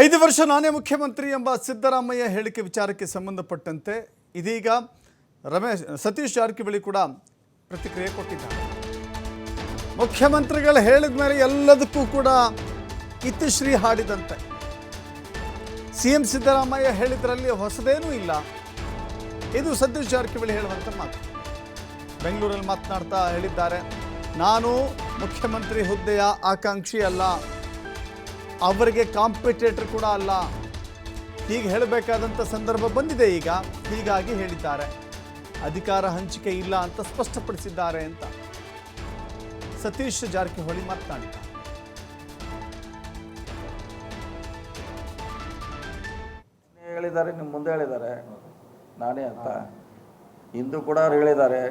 ಐದು ವರ್ಷ ನಾನೇ ಮುಖ್ಯಮಂತ್ರಿ ಎಂಬ ಸಿದ್ದರಾಮಯ್ಯ ಹೇಳಿಕೆ ವಿಚಾರಕ್ಕೆ ಸಂಬಂಧಪಟ್ಟಂತೆ ಇದೀಗ ರಮೇಶ್, ಸತೀಶ್ ಜಾರಕಿಹೊಳಿ ಕೂಡ ಪ್ರತಿಕ್ರಿಯೆ ಕೊಟ್ಟಿದ್ದಾರೆ. ಮುಖ್ಯಮಂತ್ರಿಗಳು ಹೇಳಿದ ಮೇಲೆ ಎಲ್ಲದಕ್ಕೂ ಕೂಡ ಇತಿಶ್ರೀ ಹಾಡಿದಂತೆ. ಸಿ ಎಂ ಸಿದ್ದರಾಮಯ್ಯ ಹೇಳಿದ್ರಲ್ಲಿ ಹೊಸದೇನೂ ಇಲ್ಲ. ಇದು ಸತೀಶ್ ಜಾರಕಿಹೊಳಿ ಹೇಳುವಂಥ ಮಾತು. ಬೆಂಗಳೂರಲ್ಲಿ ಮಾತನಾಡ್ತಾ ಹೇಳಿದ್ದಾರೆ. ನಾನು ಮುಖ್ಯಮಂತ್ರಿ ಹುದ್ದೆಯ ಆಕಾಂಕ್ಷಿ ಅಲ್ಲ. ಅವರಿಗೆ ಕಾಂಪಿಟೇಟರ್ ಕೂಡ ಅಲ್ಲ. ಹೀಗೆ ಹೇಳಬೇಕಾದಂಥ ಸಂದರ್ಭ ಬಂದಿದೆ ಈಗ. ಹೀಗಾಗಿ ಹೇಳಿದ್ದಾರೆ. ಅಧಿಕಾರ ಹಂಚಿಕೆ ಇಲ್ಲ ಅಂತ ಸ್ಪಷ್ಟಪಡಿಸಿದ್ದಾರೆ ಅಂತ ಸತೀಶ್ ಜಾರಕಿಹೊಳಿ ಮಾತನಾಡಿದ್ದಾರೆ. ಹೇಳಿದ್ದಾರೆ ನಿಮ್ಮ ಮುಂದೆ ಹೇಳಿದ್ದಾರೆ. ನಾನೇ ಅಂತ. ಇಂದು ಕೂಡ ಅವ್ರು ಹೇಳಿದ್ದಾರೆ.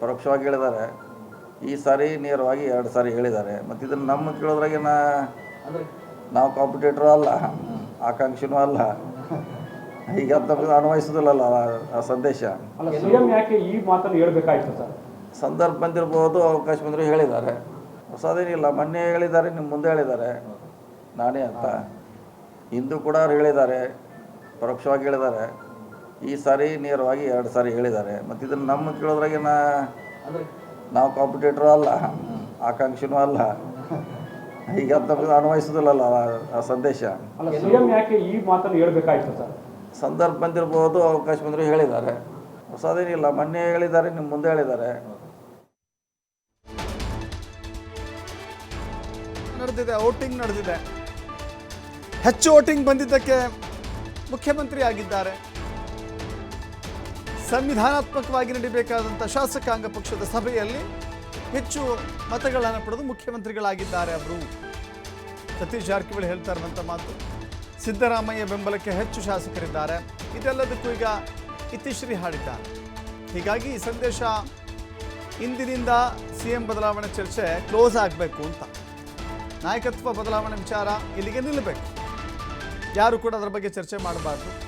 ಪರೋಕ್ಷವಾಗಿ ಹೇಳಿದ್ದಾರೆ. ಈ ಸಾರಿ ನೇರವಾಗಿ ಎರಡು ಸಾರಿ ಹೇಳಿದ್ದಾರೆ. ಮತ್ತು ಇದನ್ನು ನಮ್ಮ ಕೇಳೋದ್ರಾಗೆ ನಾ ನಾವು ಕಾಂಪಿಟೇಟರ್ ಅಲ್ಲ ಆಕಾಂಕ್ಷಿನೂ ಅಲ್ಲ. ಈಗ ಅನ್ವಯಿಸೋದಿಲ್ಲಲ್ಲ ಆ- ಸಂದೇಶ. ಅಲ್ಲ ಯಾಕೆ ಈ ಮಾತನ್ನು ಹೇಳ್ಬೇಕಾಯ್ತು ಸರ್? ಸಂದರ್ಭ ಬಂದಿರ್ಬೋದು ಅವಕಾಶ ಬಂದರೂ ಹೇಳಿದ್ದಾರೆ. ಹೊಸದೇನಿಲ್ಲ ಮೊನ್ನೆ ಹೇಳಿದ್ದಾರೆ ನಿಮ್ಮ ಮುಂದೆ ಹೇಳಿದ್ದಾರೆ. ನಾನೇ ಅಂತ. ಇಂದು ಕೂಡ ಅವ್ರು ಹೇಳಿದ್ದಾರೆ ಪರೋಕ್ಷವಾಗಿ ಹೇಳಿದ್ದಾರೆ. ಈ ಸಾರಿ ನೇರವಾಗಿ ಎರಡು ಸಾರಿ ಹೇಳಿದ್ದಾರೆ. ಮತ್ತು ಇದನ್ನು ನಮ್ಮ ಕೇಳೋದ್ರಾಗಿನ? ನಾವು ಕಾಂಪಿಟೇಟ್ರೂ ಅಲ್ಲ ಆಕಾಂಕ್ಷಿನೂ ಅಲ್ಲ. ಈಗ ಅಂತ ಅನ್ವಯಿಸೋದಿಲ್ಲಲ್ಲ ಆ- ಆ ಸಂದೇಶ. ಯಾಕೆ ಈ ಮಾತನ್ನು ಹೇಳಬೇಕಾಯ್ತು ಸರ್? ಸಂದರ್ಭ ಬಂದಿರ್ಬೋದು ಅವಕಾಶ ಬಂದರೆ ಹೇಳಿದ್ದಾರೆ. ಹೊಸದೇನಿಲ್ಲ ಮೊನ್ನೆ ಹೇಳಿದ್ದಾರೆ ನಿಮ್ಮ ಮುಂದೆ ಹೇಳಿದ್ದಾರೆ. ನಡೆದಿದೆ ವೋಟಿಂಗ್ ನಡೆದಿದೆ. ಹೆಚ್ಚು ವೋಟಿಂಗ್ ಬಂದಿದ್ದಕ್ಕೆ ಮುಖ್ಯಮಂತ್ರಿ ಆಗಿದ್ದಾರೆ. ಸಂವಿಧಾನಾತ್ಮಕವಾಗಿ ನಡೀಬೇಕಾದಂಥ ಶಾಸಕಾಂಗ ಪಕ್ಷದ ಸಭೆಯಲ್ಲಿ ಹೆಚ್ಚು ಮತಗಳನ್ನು ಪಡೆದು ಮುಖ್ಯಮಂತ್ರಿಗಳಾಗಿದ್ದಾರೆ ಅವರು. ಸತೀಶ್ ಜಾರಕಿಹೊಳಿ ಹೇಳ್ತಾ ಇರುವಂಥ ಮಾತು. ಸಿದ್ದರಾಮಯ್ಯ ಬೆಂಬಲಕ್ಕೆ ಹೆಚ್ಚು ಶಾಸಕರಿದ್ದಾರೆ. ಇದೆಲ್ಲದಕ್ಕೂ ಈಗ ಇತಿಶ್ರೀ ಹಾಡಿದ್ದಾರೆ. ಹೀಗಾಗಿ ಈ ಸಂದೇಶ ಇಂದಿನಿಂದ ಸಿ ಎಂ ಬದಲಾವಣೆ ಚರ್ಚೆ ಕ್ಲೋಸ್ ಆಗಬೇಕು ಅಂತ. ನಾಯಕತ್ವ ಬದಲಾವಣೆ ವಿಚಾರ ಇಲ್ಲಿಗೆ ನಿಲ್ಲಬೇಕು. ಯಾರು ಕೂಡ ಅದರ ಬಗ್ಗೆ ಚರ್ಚೆ ಮಾಡಬಾರ್ದು.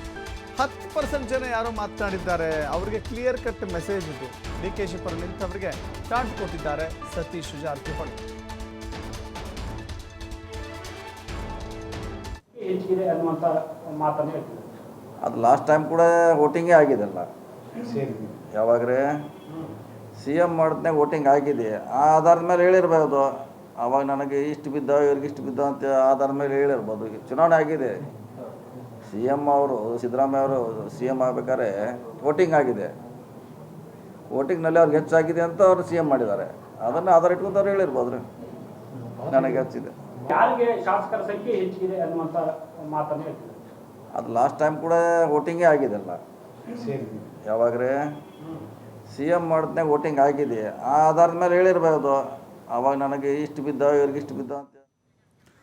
ಹತ್ತು ಪರ್ಸೆಂಟ್ ಜನ ಯಾರೋ ಮಾತನಾಡಿದ್ದಾರೆ. ಅವರಿಗೆ ಕ್ಲಿಯರ್ ಕಟ್ ಮೆಸೇಜ್ ಇದು. ಡಿ ಕೆ ಶಿಪರ್ ಪರ ನಿಂತವರಿಗೆ ಚಾಟ್ ಕೊಟ್ಟಿದ್ದಾರೆ ಸತೀಶ್ ಜಾರಕಿಹೊಳಿ. ಅದು ಲಾಸ್ಟ್ ಟೈಮ್ ಕೂಡ ವೋಟಿಂಗೇ ಆಗಿದೆಲ್ಲ. ಯಾವಾಗ್ರೆ? ಸಿ ಎಂ ಮಾಡಿದ್ನಾಗ ವೋಟಿಂಗ್ ಆಗಿದೆ. ಆ ಆಧಾರದ ಮೇಲೆ ಹೇಳಿರ್ಬೋದು. ಅವಾಗ ನನಗೆ ಇಷ್ಟು ಬಿದ್ದ ಇವ್ರಿಗೆ ಇಷ್ಟು ಬಿದ್ದ ಅಂತ ಆಧಾರದ ಮೇಲೆ ಹೇಳಿರ್ಬೋದು. ಚುನಾವಣೆ ಆಗಿದೆ. ಸಿ ಎಂ ಅವರು ಸಿದ್ದರಾಮಯ್ಯ ಅವರು ಸಿ ಎಂ ಆಗ್ಬೇಕಾದ್ರೆ ವೋಟಿಂಗ್ ಆಗಿದೆ. ವೋಟಿಂಗ್ನಲ್ಲಿ ಅವ್ರಿಗೆ ಹೆಚ್ಚಾಗಿದೆ ಅಂತ ಅವರು ಸಿ ಎಂ ಮಾಡಿದ್ದಾರೆ. ಅದನ್ನು ಆಧಾರ ಇಟ್ಕೊಂಡು ಅವ್ರು ಹೇಳಿರ್ಬೋದು ರೀ ನನಗೆ ಹೆಚ್ಚಿದೆ ಅದು ಲಾಸ್ಟ್ ಟೈಮ್ ಕೂಡ ವೋಟಿಂಗೇ ಆಗಿದೆಲ್ಲ. ಯಾವಾಗ್ರೆ? ಸಿ ಎಂ ಮಾಡಿದ್ನಾಗ ವೋಟಿಂಗ್ ಆಗಿದೆ. ಆ ಆಧಾರದ ಮೇಲೆ ಹೇಳಿರ್ಬೋದು. ಅವಾಗ ನನಗೆ ಇಷ್ಟು ಬಿದ್ದ ಇವ್ರಿಗೆ ಇಷ್ಟು ಬಿದ್ದ ಅಂತ